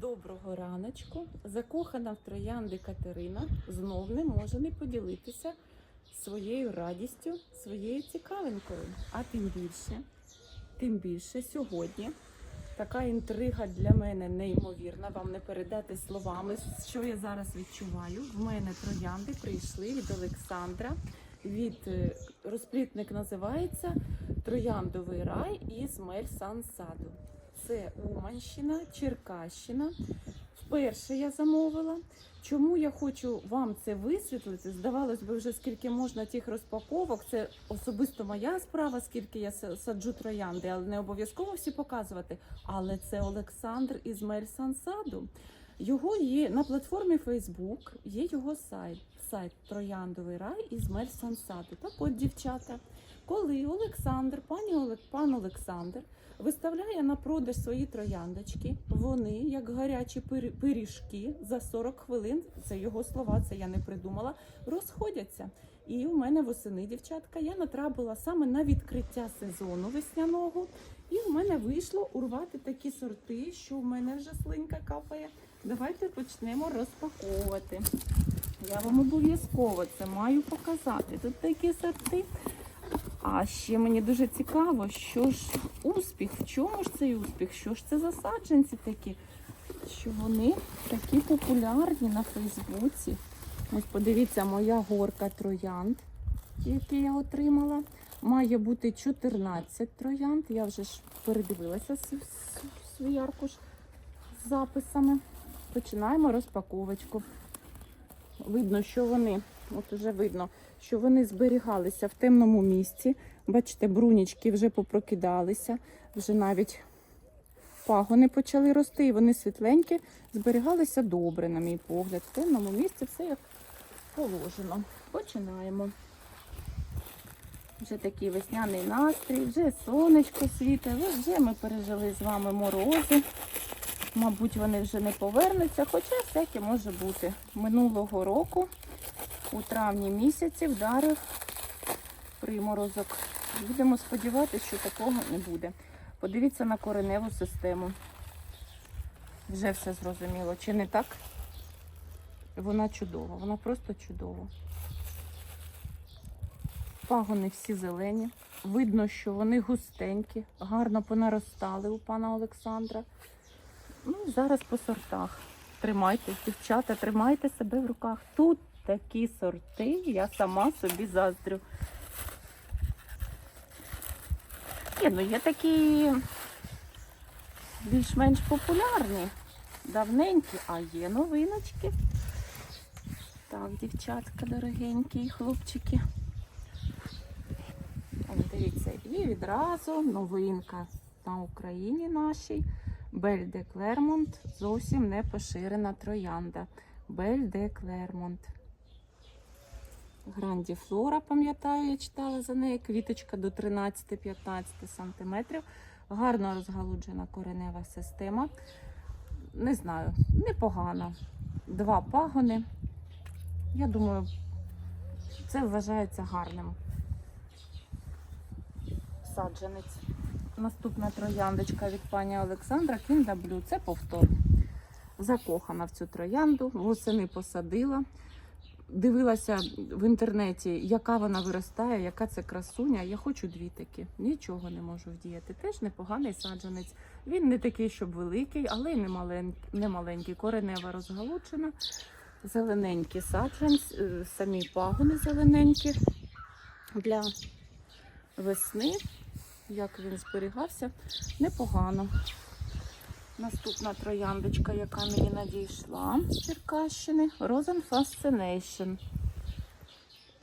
Доброго раночку. Закохана в троянди Катерина знов не може не поділитися своєю радістю, своєю цікавинкою. А тим більше, тим більше сьогодні така інтрига для мене неймовірна. Вам не передати словами, що я зараз відчуваю. В мене троянди прийшли від Олександра. Від е, розплітник називається Трояндовий рай із Мель Сансаду. Це Уманщина, Черкащина. Вперше я замовила. Чому я хочу вам це висвітлити? Здавалось би, вже скільки можна тих розпаковок. Це особисто моя справа, скільки я саджу троянди, але не обов'язково всі показувати. Але це Олександр із Мель Сансаду. Його є на платформі Facebook, є його сайт. Сайт Трояндовий рай із Мель Сансаду. Так от, дівчата, коли Олександр, пані Олег, пан Олександр виставляє на продаж свої трояндочки. Вони, як гарячі пирі- пиріжки, за 40 хвилин, це його слова, це я не придумала, розходяться. І у мене восени, дівчатка, я натрапила саме на відкриття сезону весняного. І в мене вийшло урвати такі сорти, що в мене вже слинька капає. Давайте почнемо розпаковувати. Я вам обов'язково це маю показати. Тут такі сорти. А ще мені дуже цікаво, що ж успіх, в чому ж цей успіх? Що ж це за саджанці такі? Що вони такі популярні на Фейсбуці. Ось подивіться, моя горка троянд, які я отримала. Має бути 14 троянд. Я вже ж передивилася свій аркуш з записами. Починаємо розпаковочку. Видно, що вони, от уже видно, що вони зберігалися в темному місці. Бачите, брунічки вже попрокидалися, вже навіть пагони почали рости, і вони світленькі, зберігалися добре, на мій погляд. В темному місці все як положено. Починаємо. Вже такий весняний настрій, вже сонечко світить, вже ми пережили з вами морози. Мабуть, вони вже не повернуться, хоча всяке може бути. Минулого року у травні місяці вдарив приморозок. Будемо сподіватися, що такого не буде. Подивіться на кореневу систему. Вже все зрозуміло. Чи не так? Вона чудова, вона просто чудова. Пагони всі зелені. Видно, що вони густенькі, гарно понаростали у пана Олександра. Ну, зараз по сортах. Тримайте, дівчата, тримайте себе в руках. Тут такі сорти, я сама собі заздрю. Є, ну є такі більш-менш популярні, давненькі, а є новиночки. Так, дівчатка дорогенькі і хлопчики. О, дивіться, і відразу новинка на Україні нашій. Бель де Клермонт зовсім не поширена троянда. Бель де Клермонт. Гранді Флора, пам'ятаю, я читала за неї. Квіточка до 13-15 см. Гарно розгалуджена коренева система. Не знаю, непогано. Два пагони. Я думаю, це вважається гарним. Саджанець. Наступна трояндочка від пані Олександра Кіндаблю. Це повтор. Закохана в цю троянду, восени посадила. Дивилася в інтернеті, яка вона виростає, яка це красуня. Я хочу дві такі. Нічого не можу вдіяти. Теж непоганий саджанець. Він не такий, щоб великий, але й не маленький. Не маленький. Коренева розгалучена. Зелененькі саджанці, е, самі пагони зелененькі для весни як він зберігався, непогано. Наступна трояндочка, яка мені надійшла з Черкащини, Rosen Fascination.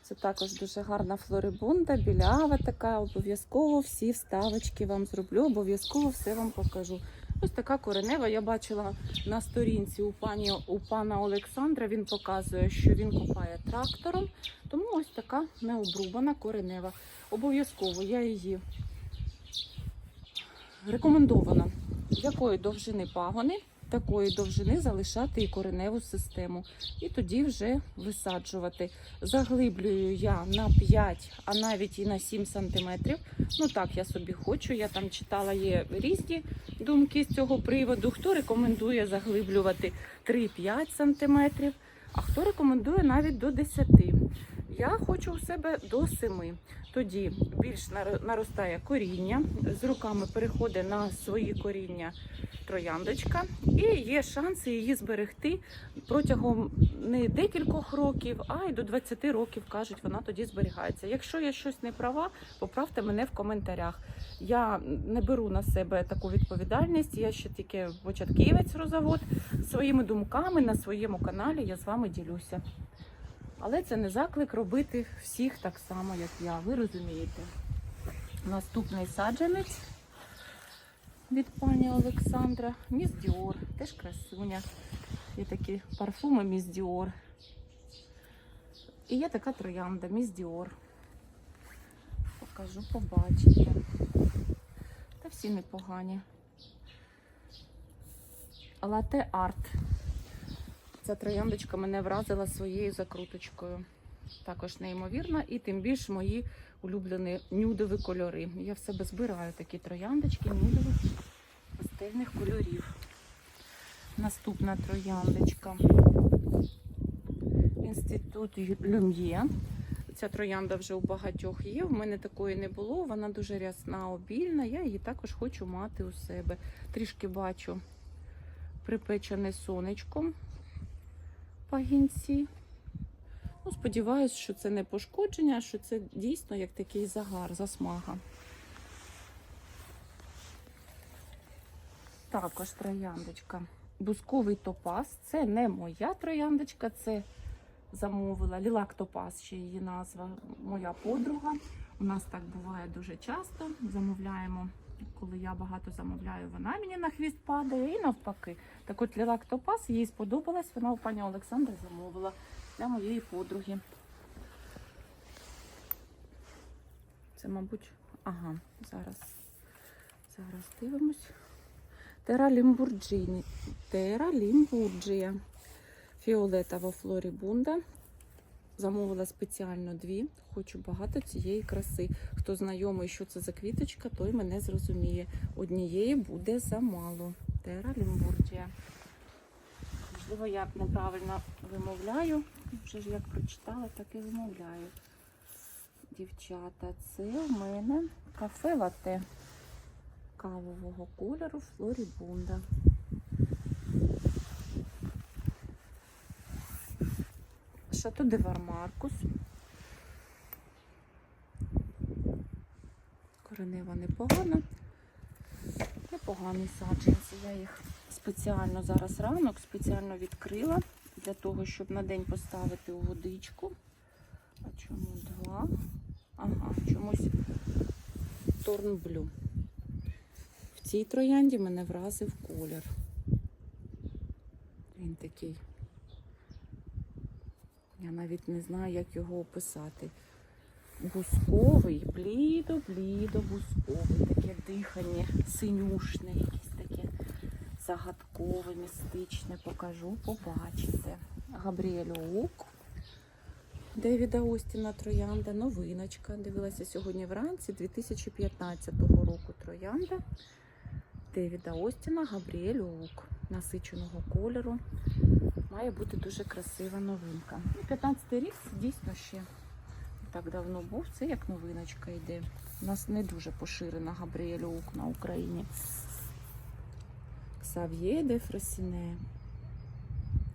Це також дуже гарна флорибунда, білява така. Обов'язково всі вставочки вам зроблю, обов'язково все вам покажу. Ось така коренева. Я бачила на сторінці у пані у пана Олександра. Він показує, що він купає трактором. Тому ось така необрубана коренева. Обов'язково я її рекомендовано. Якої довжини пагони такої довжини залишати і кореневу систему. І тоді вже висаджувати. Заглиблюю я на 5, а навіть і на 7 сантиметрів. Ну так, я собі хочу. Я там читала, є різні думки з цього приводу. Хто рекомендує заглиблювати 3-5 сантиметрів, а хто рекомендує навіть до 10. Я хочу у себе до 7. Тоді більш наростає коріння, з руками переходить на свої коріння трояндочка, і є шанси її зберегти протягом не декількох років, а й до 20 років кажуть, вона тоді зберігається. Якщо я щось не права, поправте мене в коментарях. Я не беру на себе таку відповідальність. Я ще тільки початківець роззавод своїми думками на своєму каналі. Я з вами ділюся. Але це не заклик робити всіх так само, як я. Ви розумієте. Наступний саджанець від пані Олександра. Міс Діор, теж красуня. Є такі парфуми Міс Діор. І є така троянда Міс Діор. Покажу, побачите. Та всі непогані. Лате арт. Ця трояндочка мене вразила своєю закруточкою. Також неймовірна, і тим більш мої улюблені нюдові кольори. Я в себе збираю такі трояндочки нюдових пастельних кольорів. Наступна трояндочка. Інститут Люм'є. Ця троянда вже у багатьох є. В мене такої не було. Вона дуже рясна, обільна. Я її також хочу мати у себе. Трішки бачу припечене сонечком пагінці. Ну, сподіваюсь, що це не пошкодження, що це дійсно як такий загар, засмага. Також трояндочка. Бусковий топаз. Це не моя трояндочка, це замовила Лілак Топаз, ще її назва, моя подруга. У нас так буває дуже часто. Замовляємо, коли я багато замовляю, вона мені на хвіст падає і навпаки. Так от Лілак Топаз їй сподобалась, вона у пані Олександри замовила для моєї подруги. Це, мабуть, ага, зараз. Зараз дивимось. Тера Лімбурджіні. Тера Лімбурджія. Фіолетова флорібунда. Замовила спеціально дві. Хочу багато цієї краси. Хто знайомий, що це за квіточка, той мене зрозуміє. Однієї буде замало. Тера Лімбурджія. Можливо, я неправильно вимовляю. Вже ж як прочитала, так і вимовляю. Дівчата, це у мене кафе лате кавового кольору Флорібунда. Шато де Вармаркус. Коренева непогана. Непогані саджанці. Я їх спеціально зараз ранок, спеціально відкрила для того, щоб на день поставити у водичку. А чому два? Ага, чомусь торнблю. В цій троянді мене вразив колір. Він такий. Я навіть не знаю, як його описати. Бусковий, блідо-блідо бусковий. Таке дихання синюшне, якесь таке загадкове, містичне. Покажу, побачите. Габріель Оук. Девіда Остіна Троянда, новиночка. Дивилася сьогодні вранці 2015 року Троянда. Девіда Остіна, Габріель Оук. Насиченого кольору. Має бути дуже красива новинка. Ну, 15 рік дійсно ще так давно був. Це як новиночка йде. У нас не дуже поширена Габріель Оук на Україні. Ксав'є де Фросіне.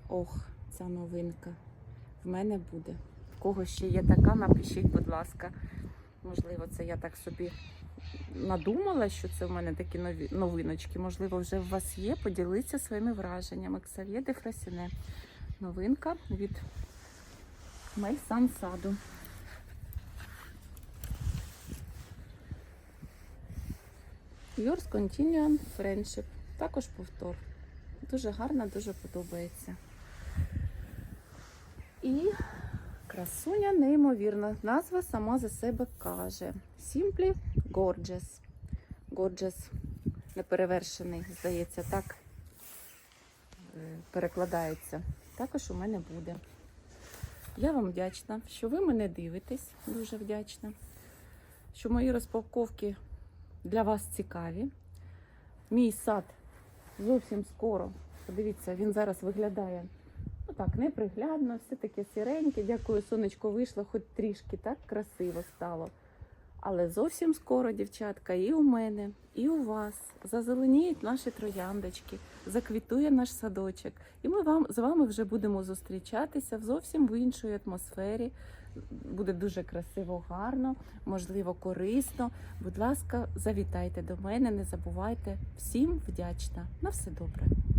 Ох, ця новинка. В мене буде. В кого ще є така, напишіть, будь ласка. Можливо, це я так собі надумала, що це в мене такі нові новиночки. Можливо, вже у вас є. Поділіться своїми враженнями. Ксав'є де Фросіне. Новинка від Мельсан Саду. Yours Continuum Friendship. Також повтор. Дуже гарно, дуже подобається. І красуня неймовірна. Назва сама за себе каже. Simply Gorgeous. Gorgeous. Неперевершений, здається, так. перекладається, також у мене буде. Я вам вдячна, що ви мене дивитесь, дуже вдячна, що мої розпаковки для вас цікаві. Мій сад зовсім скоро. Подивіться, він зараз виглядає ну так, неприглядно, все таке сіреньке. Дякую, сонечко вийшло, хоч трішки так красиво стало. Але зовсім скоро, дівчатка, і у мене, і у вас зазеленіють наші трояндочки, заквітує наш садочок. І ми вам з вами вже будемо зустрічатися в зовсім в іншій атмосфері. Буде дуже красиво, гарно, можливо, корисно. Будь ласка, завітайте до мене, не забувайте. Всім вдячна. На все добре.